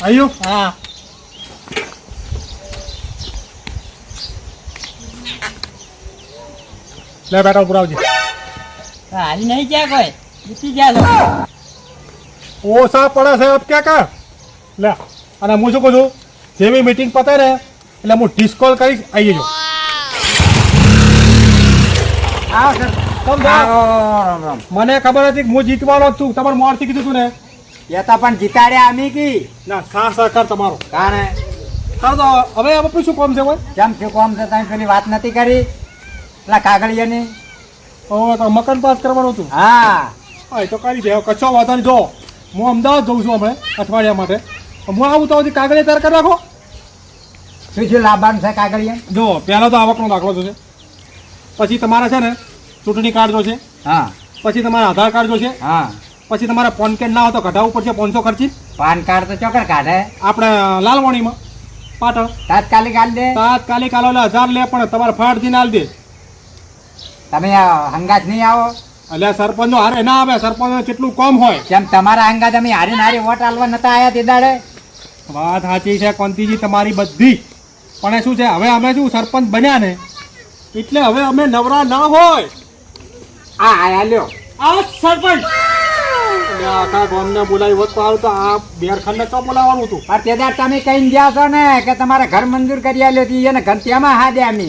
આવી આવ્યું હા. લે બેટા ઉપર આવજે હાલ નહીં ક્યાં કોઈ? જીતી ગયા ઓછા પડે છે અબ ક્યાં કા લે અને હું શું કહું છું? જેવી મીટિંગ પતે ને એટલે હું ડિસ્કોલ કરીશ આવી જજો મને ખબર હતી હું જીતવાનો જ છું. તમારે મોરથી કીધું તું ને. એ તો પણ જીતાડ્યા અમે કી. ના સા સહકાર તમારો. કાણે ચાલો તો હવે આપણે શું કોમ છે ભાઈ? કેમ શું કોમ છે તમે પેલી વાત નથી કરી? પેલા કાગળિયાની? ઓ તો મકાન પાસ કરવાનું હતું? હા. હા તો કરી દે. કચ્છો વાંધો જો હું અમદાવાદ જઉં છું હમણાં અઠવાડિયા માટે. હું આવું તો કાગળિયા તૈયાર કરી રાખો. શું શું લાવવાનું છે કાગળિયા? જો પહેલો તો આવકનો દાખલો જોશે. પછી તમારે છે ને ચૂંટણી કાર્ડ જોશે. હા. પછી તમારે આધાર કાર્ડ જોશે. હા. પછી તમારે ફોન કાર્ડ ના હોય તો કઢાવવું પડશે પાંચસો ખર્ચી. પાન કાર્ડ તો ચોકર કાઢે. આપણે લાલવાણીમાં. પાટણ. તાત્કાલિક આલ દે. તાત્કાલિક આલો એટલે હજાર લે પણ તમારે ફાટ દીને આલ દે. તમે હંગાત નહીં આવો. એટલે સરપંચ હારે ના આવે સરપંચ કેટલું કમ હોય. કેમ તમારા હંગાત અમે હારી હારે વોટ આલવા નતા આયા તે દાડે. વાત સાચી છે કોંતીજી તમારી બધી. પણ શું છે હવે અમે શું સરપંચ બન્યા ને? એટલે હવે અમે નવરા ના હોય. આ આયા લ્યો. આ સરપંચ. આખા ગામને બોલાવી હોત તો તો આ બેરખંડને તો બોલાવવાનું હતું? પણ તે તમે કહીને ગયા છો ને કે તમારે ઘર મંજૂર કરી આલ્યો હતી એને ઘર હા દે અમે.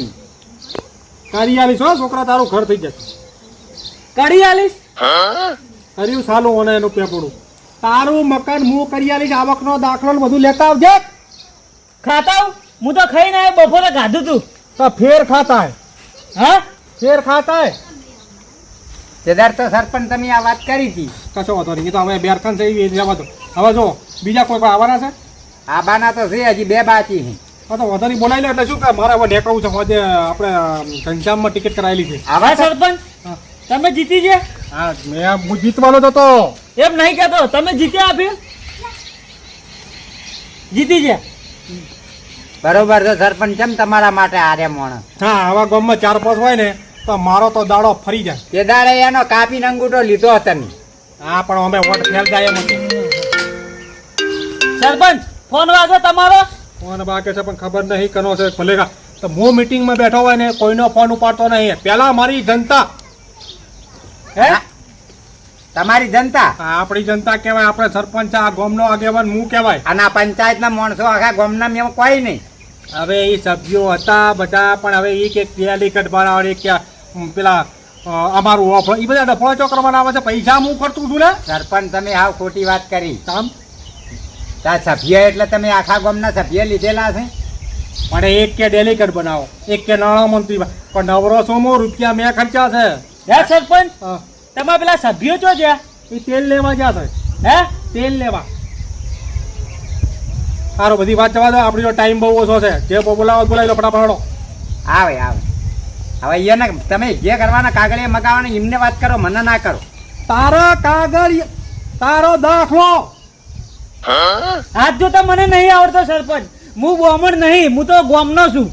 કરી આલીશ હો છોકરા તારું ઘર થઈ જશે. કરી આલીશ? કર્યું સાલું એનું પેપડું. તારું મકાન હું કરી આલીશ આવકનો દાખલો બધું લેતા આવજે. ખાતા હું? તો ખાઈને આવ્યો બપોરે ખાધું તું. તો ફેર ખાતા હે? ફેર ખાતા તો સરપંચ તમે આ વાત કરી હતી. કશો વાંધો નહીં? એ તો હવે બેરખંડ છે ગઈ જવા દો હવે જો બીજા કોઈ પણ આવવાના છે? આ બાના તો છે હજી બે બાકી છે. હા તો વાંધો નહીં બોલાવી લો એટલે શું કે મારે હવે નેકળવું છે આજે આપણે ઘનશ્યામમાં ટિકિટ કરાવેલી છે. આવા સરપંચ તમે જીતી ગયા? હા મેં હું જીતવાનો હતો. એમ નહીં કહેતો તમે જીત્યા આપ્યું જીતી ગયા? બરોબર છે સરપંચ કેમ તમારા માટે આરે મોણ? હા આવા ગામમાં ચાર પાંચ હોય ને તો મારો તો દાડો ફરી જાય. તે દાડે એનો કાપીને અંગૂઠો લીધો હતો ને. હા પણ અમે વોટ ફેલ જાય એમ સરપંચ ફોન વાગે તમારો? ફોન વાગે છે પણ ખબર નહીં કનો છે. ભલે કા. તો હું મિટિંગમાં બેઠો હોય ને કોઈનો ફોન ઉપાડતો નહીં. પેલા મારી જનતા. હે? તમારી જનતા? આપણી જનતા કહેવાય આપણે સરપંચ આ ગામનો આગેવાન હું કહેવાય. અને આ પંચાયતના માણસો આખા ગામના મેં કોઈ નહીં. હવે એ સભ્યો હતા બધા પણ હવે એક એક પેલી એક કે પેલા અમારું ઓફ એ બધા ડફળો ચો કરવાના આવે છે પૈસા હું ખર્ચું છું ને? સરપંચ તમે હાવ ખોટી વાત કરી. કામ? તા સભ્ય એટલે તમે આખા ગામના સભ્ય લીધેલા છે? પણ એક કે ડેલિકેટ બનાવો એક કે નાણામંત્રી પણ નવરો સોમો રૂપિયા મેં ખર્ચા છે. હે સરપંચ. તમારા પેલા સભ્યો ચો છે? એ તેલ લેવા ગયા છે. હે? તેલ લેવા. સારું બધી વાત જવા દો આપણી ટાઈમ બહુ ઓછો છે. જે બોલાવો બોલાવી લો ફટાફટ. આવે આવે. હવે એને તમે જે કરવાના કાગળિયા મગાવવાના એમને વાત કરો મને ના કરો. તારા કાગળ તારો દાખલો. હાથ જોતા મને નહીં આવડતો સરપંચ. હું બોમણ નહીં હું તો ગોમનો છું.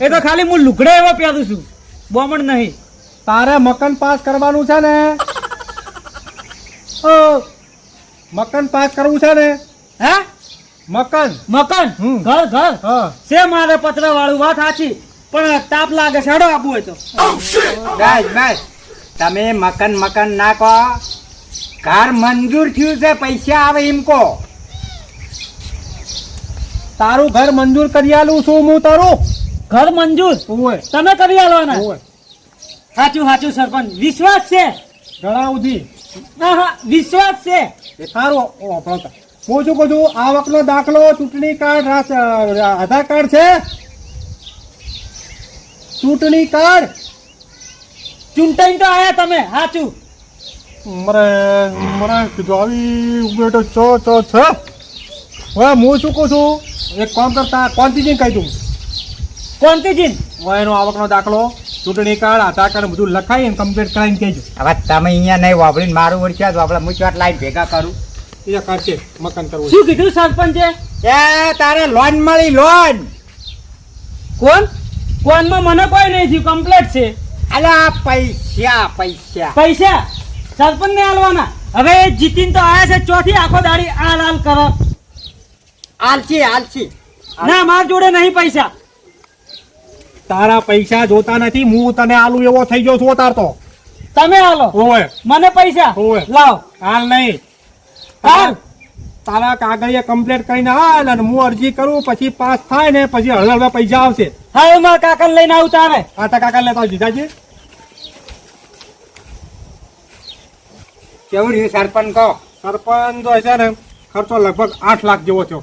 એ તો ખાલી હું લુગડે એવો પહેરું છું. બોમણ નહીં. તારે મકાન પાસ કરવાનું છે ને? ઓ. મકાન પાસ કરવું છે ને? હે? મકાન. મકાન. ઘર ઘર? હા. છે મારે પતરા વાળું વાત સાચી. પણ તાપ લાગે સાડો આપવું હોય તો. બસ બસ તમે મકન મકન ના કહો ઘર મંજૂર થયું છે પૈસા આવે એમ કહો. તારું ઘર મંજૂર કરી આલું છું હું તારું. ઘર મંજૂર? હોય તમે કરી આલવાના? સાચું સાચું સરપંચ. વિશ્વાસ છે? ઘણા સુધી હા હા વિશ્વાસ છે? એ સારું આપણો હું શું કહું છું આવકનો દાખલો ચૂંટણી કાર્ડ આધાર કાર્ડ છે? ચૂંટણી કાર્ડ ચૂંટાઈ તો આયા તમે સાચું મરે મરે કીધું આવી બેટો ચો ચો છે. હવે હું શું કહું છું? એક કામ કરતા કોન્ટીજી કહી દઉં. કોંતીજીન? એનો આવકનો દાખલો ચૂંટણી કાર્ડ આધાર કાર્ડ બધું લખાઈને કમ્પ્લીટ કરાવીને કહેજો. હવે તમે અહીંયા નહીં વાપરીને મારું વળખ્યા આપણે મૂચવાટ લાઈન ભેગા કરું. એ કરશે મકાન કરવું શું કીધું સરપંચે? એ તારે લોન મળી લોન. કોણ? કોનમાં મને કોઈ નહીં થયું કમ્પ્લેટ છે. અલા પૈસા પૈસા. પૈસા? સરપંચ ને આલવાના? હવે જીતીન તો આયા છે ચોથી આખો દાડી આલ આલ કર. આલસી આલસી ના માર જોડે નહીં પૈસા. તારા પૈસા જોતા નથી હું તને આલુ એવો થઈ ગયો છું તાર તો. તમે હાલો ઓય મને પૈસા. ઓય લાવ. હાલ નહીં. હાલ તારા કાગળિયા કમ્પ્લીટ કરીને હાલ અને હું અરજી કરું પછી પાસ થાય ને પછી હળવે પૈસા આવશે. હવે મારા કાકાને લઈને આવતા આવે આ તો કાકા લેતા જીજાજી કેવું રહ્યું સરપંચ કહો? સરપંચ તો છે ને ખર્ચો લગભગ આઠ લાખ જેવો થયો.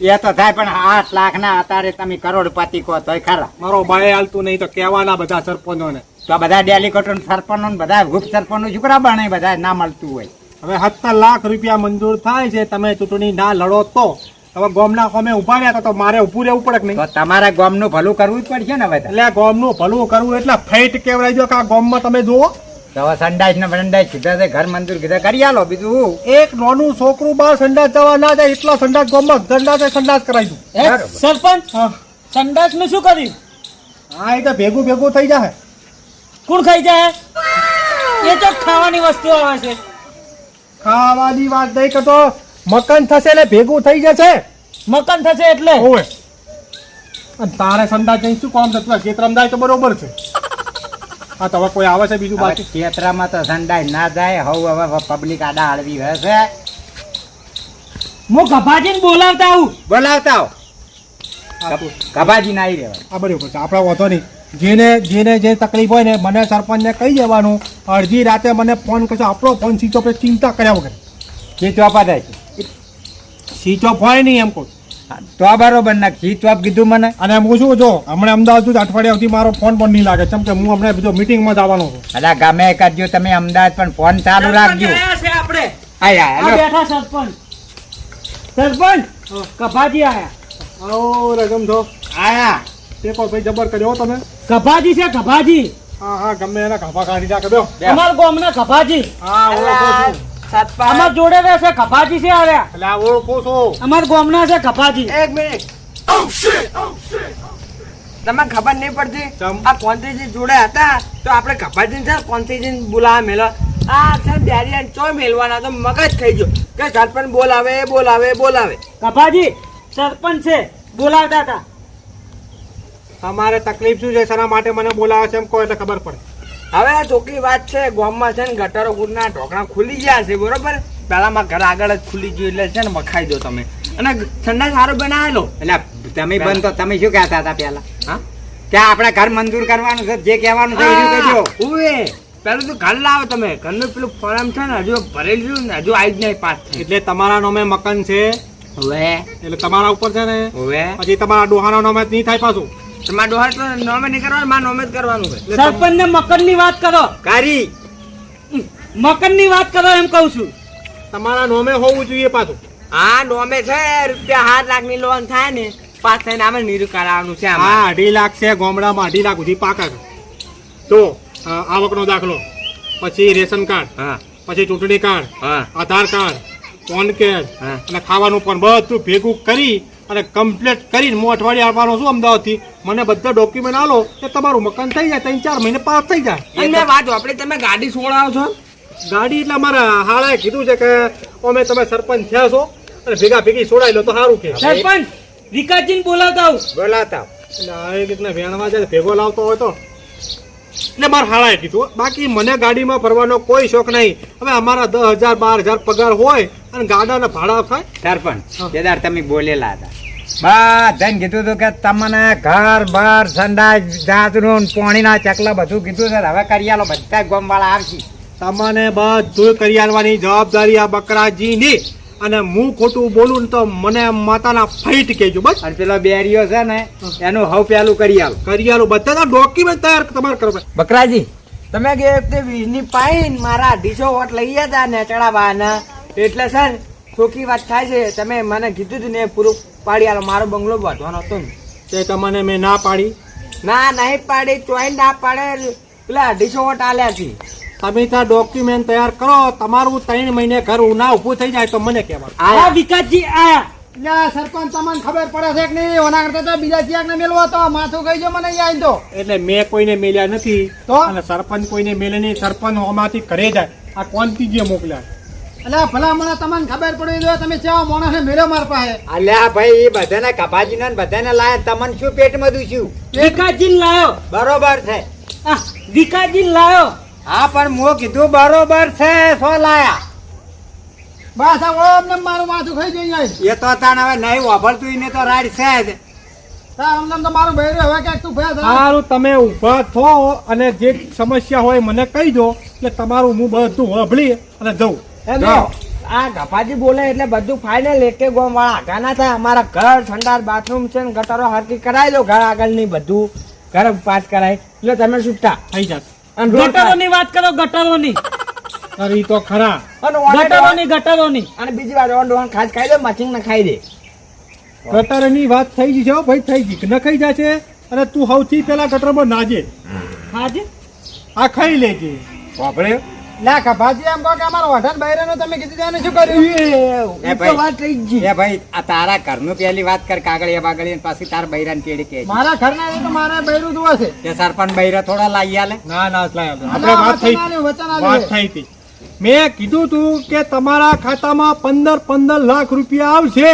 એ તો થાય પણ આઠ લાખ ના અત્યારે તમે કરોડપતિ કહો તોય ખરા. મારો ભાઈ હાલતું નહીં તો કહેવાના બધા સરપંચોને. તો બધા ડેલિકોટો સરપંચો ને બધા ગુપ્ત સરપંચ છોકરા બને બધા ના મળતું હોય. હવે સત્તર લાખ રૂપિયા મંજૂર થાય છે તમે ચૂંટણી ના લડો તો. હવે ગોમના અમે ઊભા રહ્યા તો- તો મારે ઉભું રહેવું પડે કે નહીં? તમારે તમારા ગામનું ભલું કરવું જ પડશે ને બધા એટલે ગોમનું ભલું કરવું એટલે ફેટ કેવડાઈ જો કે આ ગોમમાં તમે જુઓ. હવે સંડાસ ને બંડાસ કીધા છે ઘર મંદિર કીધા કરી આલો બીજું. એક નાનું છોકરું બાર સંડાસ જવા ના જાય એટલા સંડાસ ગોમમાં સંડાસે સંડાસ કરાવી દઉં. સરપંચ સંડાસનું શું કર્યું? હા એ તો ભેગું ભેગું થઈ જાય કોણ ખાઈ જાય એ તો ખાવાની વસ્તુ આવે છે. ખાવાની વાત નહીં કરતો. મકાન થશે એટલે ભેગું થઈ જશે. મકાન થશે એટલે? ઓવે. અને તારે સંડાસ જઈ શું કામ થતું? ખેતરમાં જાય તો બરોબર છે. હા તો હવે કોઈ આવે છે બીજું બાકી? ખેતરામાં તો સંડાસ ના જાય હવ હવે પબ્લિક આડા હળવી હશે હું ગભાજીને બોલાવતા આવું. બોલાવતા આવ. હા, ગભાજી ના આવી રહેવાય. આ બરોબર છે. આપણે વાંધો નહીં. જેને જેને જે તકલીફ હોય ને મને સરપંચને કહી દેવાનું. અડધી રાતે મને ફોન કરશો આપણો ફોન સ્વિચ ઓફ ચિંતા કર્યા વગર. જે જવાબ જાય છે. સ્વિચ ઓફ હોય નહીં એમ કહું તો બરોબર ના ખીચ વાપ કીધું મને. અને હું શું જો હમણાં અમદાવાદ છું અઠવાડિયા સુધી મારો ફોન પણ નહીં લાગે. કેમ કે હું હમણાં બીજો મિટિંગમાં જવાનો છું. અલા ગમે કરજો તમે અમદાવાદ પણ ફોન ચાલુ રાખજો. આપણે આયા છે આપણે. આય આ આય બેઠા સરપંચ. સરપંચ ગભાજી આયા. ઓ રગમ છો. આયા. તે ટેકો ભાઈ જબર કર્યો હો તમે. ગભાજી છે ગભાજી હા હા ગમે એના ખાફા કાઢી નાખે દો બે. અમારા ગામના ગભાજી હા અમાર જોડે રહેશે ગભાજી છે આવ્યા એટલે આ ઓળખો છો. અમારા ગોમના છે ખફાજી એક મિનિટ. તમને ખબર નહીં પડતી. આ કોંત્રીજી જોડે હતા તો આપણે કપાજી છે કોંત્રીજી બોલાવા મેલો. આ છે ડેરિયન ચો મેલવાના તો મગજ થઈ ગયો. કે સરપંચ બોલાવે બોલાવે બોલાવે. ખફાજી સરપંચ છે. બોલાવતા હતા. અમારે તકલીફ શું છે? શેના માટે મને બોલાવે છે એમ કહો એટલે ખબર પડે. હવે આ ચોખ્ખી વાત છે ગામમાં છે ને ગટરો ગુડના ઢોકણા ખુલી ગયા છે બરોબર? પેલામાં ઘર આગળ જ ખુલી ગયું એટલે છે ને મખાઈ દો તમે. અને ઠંડા સારો બનાવેલો. એટલે તમે બનતો તમે શું કહેતા હતા પેલા હા? કે આપણે ઘર મંજૂર કરવાનું છે જે કહેવાનું છે એ કહેજો ઉવે. પેલું તો ઘર લાવો તમે. ઘરનું પેલું ફોરમ છે ને હજુ ભરેલું ને હજુ આવી જ નહીં પાસ એટલે તમારા નામે મકાન છે? હવે એટલે તમારા ઉપર છે ને? હવે પછી તમારા ડોહાનો નામે નહીં થાય પાછું? તમારે ડોહા તો નોમે નહીં કરવાનું મારે નોમે જ કરવાનું હોય સરપંચ ને મકરની વાત કરો. કારી. મકરની વાત કરો એમ કહું છું. તમારા નોમે હોવું જોઈએ પાછું. હા નોમે છે રૂપિયા હાથ લાખની લોન થાય ને પાસ થઈને આમે નીરું કરાવવાનું છે હા અઢી લાખ છે ગોમડામાં અઢી લાખ સુધી પાકા છે. તો અ, આવકનો દાખલો. પછી રેશન કાર્ડ. હા. પછી ચૂંટણી કાર્ડ. હા. આધાર કાર્ડ ફોન કેર હા. અને ખાવાનું પણ બધું ભેગું કરી અને કમ્પ્લીટ કરીને હું અઠવાડિયે આવવાનો છું અમદાવાદથી. મને બધા ડોક્યુમેન્ટ આલો કે તમારું મકાન થઈ જાય ત્રણ ચાર મહિને પાસ થઈ જાય. અને વાત આપણે તમે ગાડી છોડાવો છો? ગાડી એટલે મારા હાળાએ કીધું છે કે અમે તમે સરપંચ થયા છો અને ભેગા ભેગી છોડાઈ લો તો સારું કે. સરપંચ વિકાસજી બોલાવતા આવું. બોલાવતા એટલે આ એક રીતના વેણવા જાય ભેગો લાવતો હોય તો. એટલે મારા હાળાએ કીધું બાકી મને ગાડીમાં ફરવાનો કોઈ શોખ નહીં. હવે અમારા દસ હજાર બાર હજાર પગાર હોય અને ગાડાના ભાડા થાય સરપંચ બેદાર તમે બોલેલા હતા. બધાને કીધું હતું કે તમને ઘર બાર સંડાસ જાતનું પાણીના ચકલા બધું કીધું છે. હવે કરી આલો બધા ગોમવાળા આવશે. તમને બધું કરી આલવાની જવાબદારી આ બકરાજીની. અને હું ખોટું બોલું ને તો મને માતાના ફાઈટ કેજો બસ. અને પેલો બેરીઓ છે ને એનું હવ પેલું કરી આલો કરી આલો બધા ડોક્યુમેન્ટ તૈયાર તમારે કરો બકરાજી. તમે કે તે વીજની પાઈન મારા અઢીસો વોટ લઈ ગયા હતા ને ચડાવવાના. એટલે સર ખોખી વાત થાય છે. તમે મને કીધું હતું ને પૂરું પાડી આલો મારો બંગલો બાંધવાનો હતો ને. તે તમને મેં ના પાડી? ના નહીં પાડી ચોઈ ના પાડે પેલા અઢીસો વોટ આલ્યા છે. તમે ત્યાં ડોક્યુમેન્ટ તૈયાર કરો તમારું ત્રણ મહિને ઘર ના ઊભું થઈ જાય તો મને કહેવાનું આ વિકાસજી આયા. સરપંચ તમને ખબર પડે છે કે નહીં? ઓના કરતા તો બીજા ક્યાંક ને મેળવો તો માથું કહી જો મને અહીંયા તો. એટલે મેં કોઈને મેલ્યા નથી તો? અને સરપંચ કોઈને મેલે નહીં. સરપંચ હોમાંથી ઘરે જાય. આ કોંતીજીએ મોકલ્યા? એટલે ભલા મને તમને ખબર પડી દો તમે ચા માણસને મેળો માર પાસે. અલ્યા ભાઈ એ બધાને કપાજીને ને બધાને લાયા તમને શું પેટમાં દુખ્યું? વિકાસજી લાયો. બરોબર છે. આ વિકાસજી લાયો. હા પણ હું કીધું બરોબર છે સો લાયા. બસ આ અમને મારું માથું ખાઈ જઈ જાય. એ તો તાણ હવે નહીં વાપરતું એને તો રાડ છે જ. અમને તો મારું બૈરું હવે ક્યાંક તું ભેદ સારું તમે ઊભા થો અને જે સમસ્યા હોય મને કહી દો એટલે તમારું હું બધું સાંભળી અને જઉં. જો, આ ગપાજી બોલે એટલે બધું ફાઇનલ એકે ગોમ વાળા આગા ના થાય. અમારા ઘર સંડાર બાથરૂમ છે ને ગટરો હરકી કરાવી દો. ઘર આગળની બધું ઘર પાસ કરાય. એટલે તમે છૂટતા. થઈ જશે. અને રોડ ખાય. ગટરોની વાત કરો ગટરોની. અરે તો ખરા. અને ગટરોની ગટરોની. અને બીજી વાર ઓન ડોન ખાસ ખાઈ દે મચિંગ ના ખાઈ દે. ગટરની વાત થઈ ગઈ છે ભાઈ થઈ ગઈ. ન ખાઈ જશે અને તું સૌથી પેલા ગટરમાં નાજે. હાજી આ ખાઈ લેજે. વાપર્યો લે કભાજી એમ કહો. વાત કર કાગળિયા બાગળિયા પાછી તાર બૈરાને કેડી કે મારા ઘરના તો મારે બૈરું જોવે છે સરપંચ બૈરા થોડા લાવી આલે ના ના આપણે વાત થઈ વાત થઈ હતી મેં કીધું તું કે તમારા ખાતામાં પંદર પંદર લાખ રૂપિયા આવશે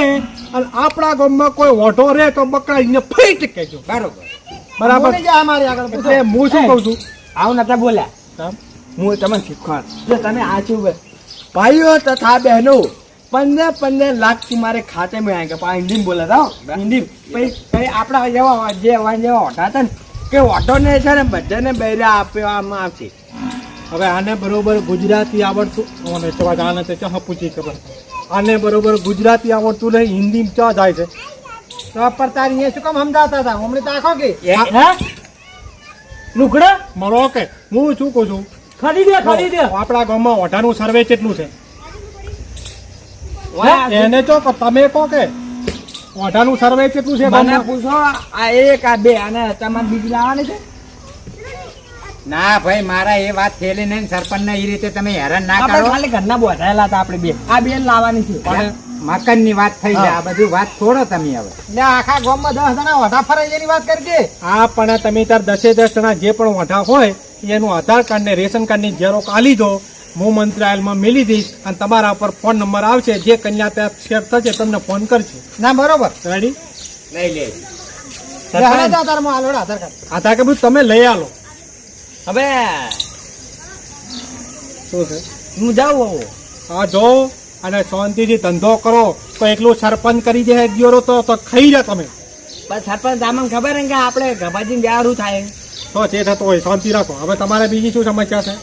અને આપણા ગામમાં કોઈ વોઢો રહે તો બકરાઈને ફરી કહેજો બરોબર બરાબર હું શું કહું છું આવું નતા બોલ્યા? હું તમે શીખવાડ. એટલે તમે આચું ભાઈઓ તથા બહેનો પંદર પંદર લાખથી મારે ખાતે મેં કે પા હિન્દી બોલે તો હિન્દી પછી આપણા જેવા જે અવાજ જેવા ઓટા હતા ને કે ઓટોને છે ને બધાને બૈરા આપવામાં આવશે. હવે આને બરોબર ગુજરાતી આવડતું અને તો આને તો ચા પૂછી ખબર? આને બરોબર ગુજરાતી આવડતું નહીં હિન્દી ચા જાય છે? તો પર તારી શું કામ સમજાતા હતા? હમણાં તો આખો કે લુકડા મરો કે. હું શું કહું છું? ખરીદે ખરીદે આપણા ગામમાં ઓઢાનું સર્વે કેટલું છે? એને તો તમે કહો કે ઓઢાનું સર્વે કેટલું છે મને પૂછો આ એક આ બે અને તમારે બીજી લાવવાની છે? ના ભાઈ મારા એ વાત થયેલી નહીં સરપંચ ને એ રીતે તમે હેરાન ના કરો. ખાલી ઘરના બોધાયેલા હતા આપણે બે. આ બે લાવવાની છે. મકાનની વાત થઈ જાય આ બધી વાત છોડો તમે હવે. ને આખા ગામમાં દસ જણા વઢા ફરાઈ એની વાત કરજે હા પણ તમે તાર દસે દસ જણા જે પણ ઓઢા હોય એનું આધાર કાર્ડ ને રેશન કાર્ડની આલી દો હું મંત્રાલયમાં મેલી દઈશ અને તમારા પર ફોન નંબર આવશે જે કન્યા ત્યાં શેર થશે તમને ફોન કરશે. ના બરોબર. રેડી લઈ લે. આધાર કાર્ડ. તમે લઈ આલો. હવે? શું છે? હું જાઉં હા જો. અને શાંતિથી ધંધો કરો. તો એકલું સરપંચ કરી દે ગયો તો તો ખાઈ જા તમે. બસ સરપંચ તમને ખબર ને કે આપણે ગભાજી જારું થાય. તો જે થતો હોય શાંતિ રાખો. હવે તમારે બીજી શું સમસ્યા છે?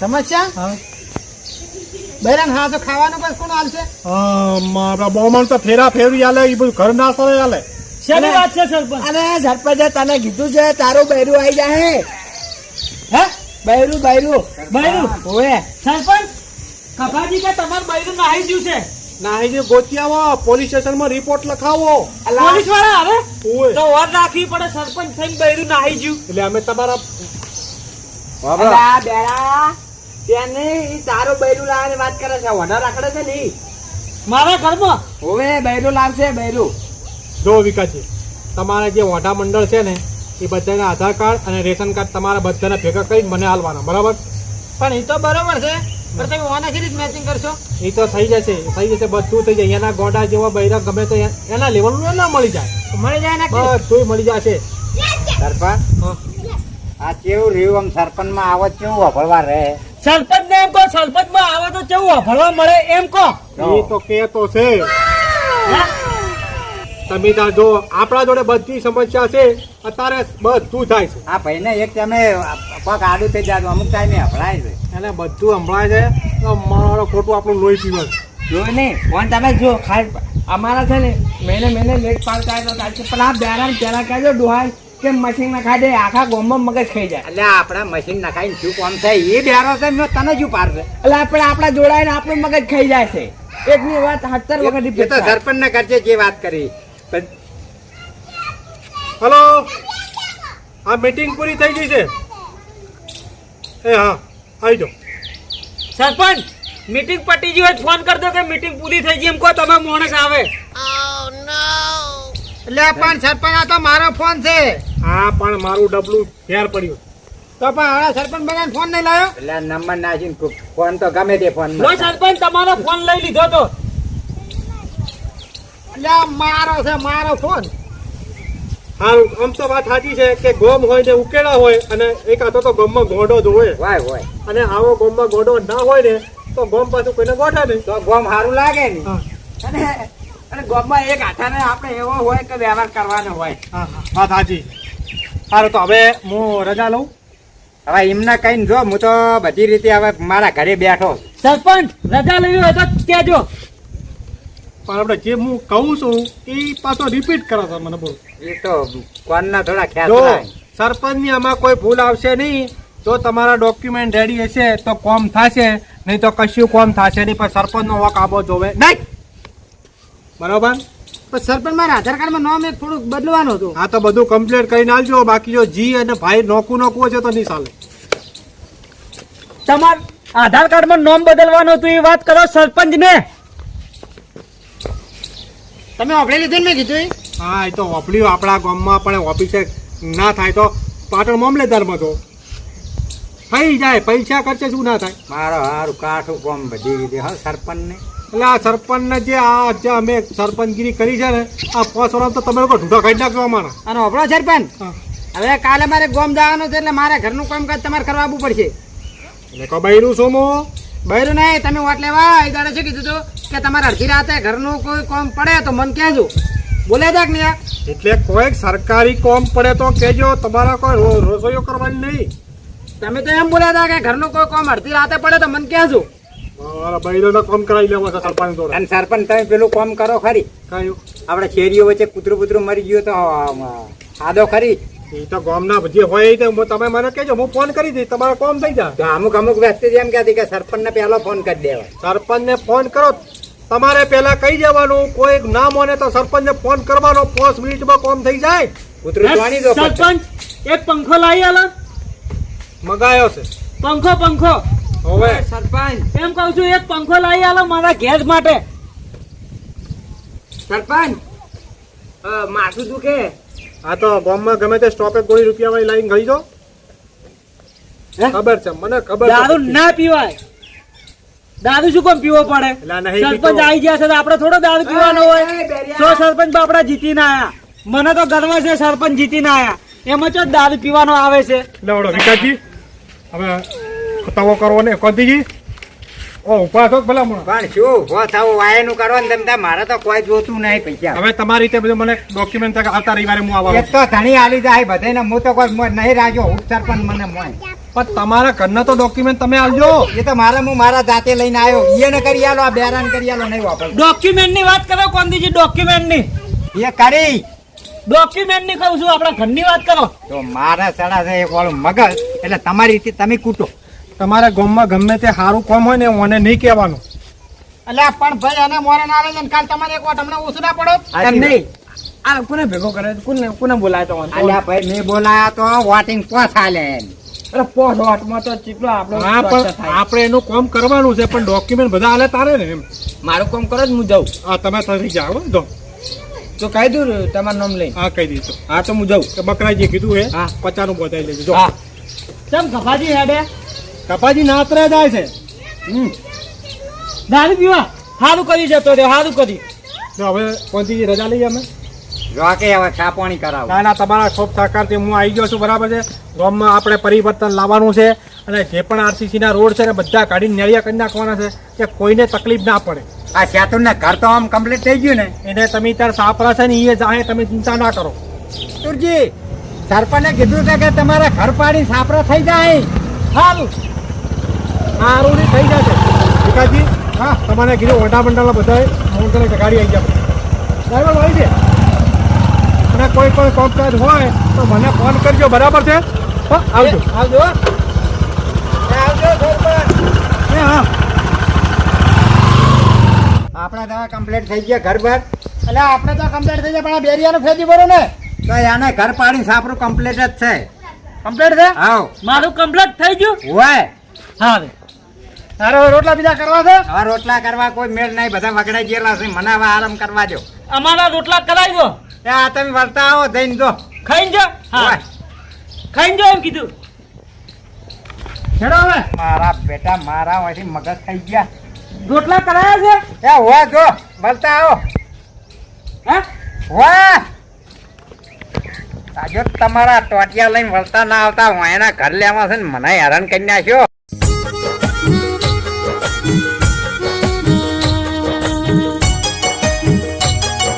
સમસ્યા? હા. બૈરાન હા તો ખાવાનું બસ કોણ હાલશે મારા બોમણ તો ફેરા ફેરવી આલે એ બધું ઘર ના શેની વાત છે સરપંચ? અરે સરપંચે તને કીધું છે તારું બૈરું આવી જાય હે? બૈરું બૈરું. બૈરું? ઓએ સરપંચ કપાજી કે તમારું બૈરું નાહી ગયું છે? ના એ જે ગોતી આવો પોલીસ સ્ટેશનમાં રિપોર્ટ લખાવો. પોલીસવાળા આવે? તો વાત રાખવી પડે સરપંચ થઈને બૈરું નાહી ગયું. એટલે અમે તમારા બેડા તેને તારો તારું બૈરું લાવવાની વાત કરે છે વડા રાખડે છે ને મારા ઘરમાં? હવે બૈરું લાવશે બૈરું. જો વિકાસજી તમારા જે વડા મંડળ છે ને એ બધાના આધાર કાર્ડ અને રેશન કાર્ડ તમારા બધાને ભેગા કરી મને હાલવાના બરાબર? પણ એ તો બરોબર છે. પણ તમે ઓના કેવી મેચિંગ કરશો? એ તો થઈ જશે થઈ જશે બધું થઈ જાય. એના ગોડા જેવા બૈરા ગમે તો એના લેવલનું ના મળી જાય. મળી જાય ને બધું મળી જશે. સરપંચ? આ કેવું રહ્યું? આમ સરપંચમાં આવો કેવું વાપરવા રહે? સરપંચ ને એમ કહો સરપંચમાં આવે તો કેવું વાપરવા મળે એમ કહો? એ તો કે તો છે તમે તાર જો આપણા જોડે બધી સમસ્યા છે અત્યારે બધું થાય છે. આ ભાઈ ને એક તમે પગ આડું થઈ જાય અમુક ટાઈમે હંભળાય છે. એને બધું સંભળાય છે તો મારો ખોટું આપણું લોહી પીવા. જોયું નહીં પણ તમે જો ખાસ અમારા છે ને મહિને મહિને લેટ પાર હોય તો ચાલશે પણ આ બેરામ પહેલાં કહેજો ડોહાય કે મશીન નખાઈ ખાઈ દે આખા ગોમમાં મગજ ખાઈ જાય. એટલે આપણા મશીન નખાઈને શું કોમ થાય? એ બેરો છે મેં તને શું પાડશે? એટલે આપણે આપણા જોડાઈને આપણું મગજ ખાઈ જાય છે. એકની વાત સત્તર વખત એ તો થાય. સરપંચ ને કરજે જે વાત કરી. હલો? આ મીટિંગ પૂરી થઈ ગઈ છે. એ હા આવી જાઓ. સરપંચ મીટિંગ પટી ગઈ હોય ફોન કરજો કે મીટિંગ પૂરી થઈ ગઈ એમ કહો તમે માણસ આવે. એટલે પણ સરપંચ આ તો મારો ફોન છે. હા પણ મારું ડબલું ફેર પડ્યું. તો પણ હવે સરપંચ બગાને ફોન નહીં લાવ્યો એટલે નંબર નાખીને ફોન તો ગમે તે ફોન સરપંચ તમારો ફોન લઈ લીધો તો. આ મારો છે મારો ફોન. હાલ આમ તો વાત સાચી છે કે ગોમ હોય ને ઉકેલા હોય અને એક આતો તો ગોમમાં ગોડો જ હોય હોય. હોય અને આવો ગોમમાં ગોડો ના હોય ને તો ગોમ પાછું કોઈને ગોઠે નહીં. તો ગોમ સારું લાગે ને. અને અને ગોમમાં એક આઠાને આપણે એવો હોય કે વ્યવહાર કરવાનો હોય. હા સાચી. સારું તો હવે હું રજા લઉં. હવે એમને કઈ જો હું તો બધી રીતે હવે મારા ઘરે બેઠો. સરપંચ રજા લેવી હોય તો કહેજો. પણ આપણે જે હું કહું છું એ પાછો રિપીટ કરો છો મને બોલ. એ તો કોણના થોડા ખ્યાલ સરપંચની આમાં કોઈ ભૂલ આવશે નહીં. જો તમારા ડોક્યુમેન્ટ રેડી હશે તો કોમ થશે નહીં તો કશું કોમ થશે નહીં પણ સરપંચનો વોક આબો જોવે નહીં. બરોબર? પણ સરપંચ મારા આધાર કાર્ડમાં નામ એક થોડુંક બદલવાનું હતું. આ તો બધું કમ્પ્લીટ કરીને આલજો. બાકી જો જી અને ભાઈ નોકું નોકું છે તો નહીં ચાલે. તમાર આધાર કાર્ડમાં નામ બદલવાનું હતું એ વાત કરો સરપંચ ને તમે ઓગળી લીધું ને મેં કીધું હા એ તો વાપર્યું. આપણા ગામમાં પણ ઓફિસે ના થાય તો પાટણ મામલેદારમાં તો. થઈ જાય. પૈસા ખર્ચે શું ના થાય? મારો હારું કાઠું કોમ બધી રીતે. હા સરપંચને? એટલે આ સરપંચને જે આ જે અમે સરપંચગીરી કરી છે ને આ પાંચ વર્ષ તો તમે લોકો ઢૂંઢા કાઢી નાખશો અમારા અને ઓગળો સરપંચ. હવે કાલે મારે ગોમ જવાનું છે એટલે મારે ઘરનું કામકાજ તમારે કરવા આવવું પડશે. એટલે કબાઈનું છો મો બૈરું નહીં તમે વાટ લેવા. એ દાડે શું કીધું હતું કે તમારે અડધી રાતે ઘરનું કોઈ કોમ પડે તો મન કહેજો. બોલે જાક ને એટલે કોઈક સરકારી કોમ પડે તો કહેજો તમારા કોઈ રો- રસોઈઓ કરવાની નહીં. તમે તો એમ બોલ્યા હતા કે ઘરનું કોઈ કોમ અડધી રાતે પડે તો મન કહેજો. મારા બૈરોને કોમ કરાવી લેવો છે સરપંચ જોડે. અને સરપંચ તમે પેલું કોમ કરો ખરી. કયું? આપણે શેરીઓ વચ્ચે કૂતરું કૂતરું મરી ગયું તો આદો ખરી. એ તો ગામના જે હોય એ તો તમે મને કહેજો હું ફોન કરી દઈશ તમારો કોમ થઈ જાય. તો અમુક અમુક વ્યક્તિ એમ કહેતી કે સરપંચને પહેલો ફોન કરી દેવા સરપંચને ફોન કરો તમારે પહેલા કહી દેવાનું કોઈ નામ હોય તો સરપંચને ફોન કરવાનો પાંચ મિનિટમાં કોમ થઈ જાય. દો. સરપંચ એક પંખો લાવી આલો. મગાયો છે. પંખો પંખો. હવે. સરપંચ. એમ કહું છું એક પંખો લાવી આલો મારા ઘેર માટે. સરપંચ માથું દુખે. આ તો ગામમાં ગમે તે સ્ટોપે કોઈ રૂપિયા વાળી લાઈન ગઈ જો. ખબર છે મને ખબર દારૂ ના પીવાય. દારૂ શું કોમ પીવો પડે? સરપંચ આવી ગયા છે તો આપણે થોડો દારૂ પીવાનો હોય. સો સરપંચ બાપડા જીતીને આયા. મને તો ગર્વ છે સરપંચ જીતીને આયા. એમાં ચો દારૂ પીવાનો આવે છે. લવડો વિકાસજી હવે ખતાવો કરવો ને. કોંતીજી ઓ ઊભા છો ભલા મને પણ શું ઊભો થવું વાયનું કરો ને તેમ મારે તો કોઈ જોતું નહીં પૈસા. હવે તમારી રીતે બધું મને ડોક્યુમેન્ટ આવતા રવિવારે હું એક તો ધણી આલી જાય બધાને હું તો કોઈ નહીં રાખ્યો હું સરપંચ મને મોય. પણ તમારા ઘરના તો ડોક્યુમેન્ટ તમે આલજો એ તો મારે હું મારા જાતે લઈને આવ્યો. એને કરી આલો આ બેરાન કરી આલો નહીં વાપર ડોક્યુમેન્ટની વાત કરો કોંદીજી ડોક્યુમેન્ટની. એ કરી. ડોક્યુમેન્ટની કહું છું આપણા ઘરની વાત કરો. તો મારા સડા છે એક વાળું મગજ. એટલે તમારી રીતે તમે કૂટો. તમારા ગામમાં ગમે તે સારું કામ હોય ને મને નહીં કહેવાનું. એટલે પણ ભાઈ અને મોરન આવે છે ને કાલ તમારે એક વાર તમને ઓછું ના પડો. એમ નહીં. આ કોને ભેગો કરે? કોને કોને બોલાય તો અલ્યા ભાઈ મેં બોલાયા તો વોટિંગ પોસ હાલે અરે તો આપણો હા પણ આપણે એનું કામ કરવાનું છે પણ ડોક્યુમેન્ટ બધા હાલે તારે ને એમ. મારું કામ કરો જ હું જાઉં. હા તમે થઈ જાઓ જો તો. કહી દઉં તમારું નામ લઈ હા કહી દીધું હા તો હું જાઉં. બકરાજી કીધું એ હા. પચાનું બતાવી લેજો. જો. હા. ચમ કપાજી હેડે? કપાજી નાતરે જાય છે. હમ. દારૂ પીવા? સારું કરી જતો રહ્યો સારું કરી. જો હવે પહોંચી રજા લઈએ અમે. જો કે હવે ચા પાણી કરાવો. ના ના તમારા ખૂબ સહકારથી હું આવી ગયો છું બરાબર છે? ગામમાં આપણે પરિવર્તન લાવવાનું છે અને જે પણ આરસીસી ના રોડ છે ને બધા કાઢીને નળિયા કરી નાખવાના છે કે કોઈને તકલીફ ના પડે. આ સેતુન ઘર તો આમ કમ્પ્લીટ થઈ ગયું ને? એને તમે ત્યાં સાપરા છે ને એ જાહે તમે ચિંતા ના કરો. તુરજી સરપંચે કીધું છે કે તમારા ઘર પાડી સાપરા થઈ જાય. સારું સારું નહીં થઈ જશે. વિકાસજી હા તમારે કીધું ઓઢા મંડળ બધા મોટરે ગાડી આવી જાય ડ્રાઈવર હોય છે? અને કોઈ પણ કોમકાજ હોય તો મને ફોન કરજો બરાબર છે? હો, આવજો. આવજો. આપણા દવા કમ્પ્લીટ થઈ ગયા ઘર બાર. એટલે આપણે તો કમ્પ્લીટ થઈ જાય પણ આ બેરિયાનું ફેંકી ભરો ને. તો એને ઘર પાણી સાપરું કમ્પ્લીટ જ છે. કમ્પ્લીટ છે? હાવ મારું કમ્પ્લીટ થઈ ગયું? હોય. હા તારે રોટલા બીજા કરવા છે? હા રોટલા કરવા કોઈ મેળ નહીં બધા વગડાઈ ગયેલા છે. મને હવે આરામ કરવા દો અમારા રોટલા કરાવી દો આ તમે વર્તા આવો જઈને જો. ખાઈને જો? હા. ખાઈને જો એમ કીધું. હેડો હવે. મારા બેટા મારા વાંથી મગજ થઈ ગયા. રોટલા કરાયા છે? એ હો જો બોલતા આવો. હા? વાહ તાજો તમારા ટોટિયા લઈને વળતા ના આવતા હું એના ઘર લેવા છે ને મને હેરાન કરી નાખ્યો.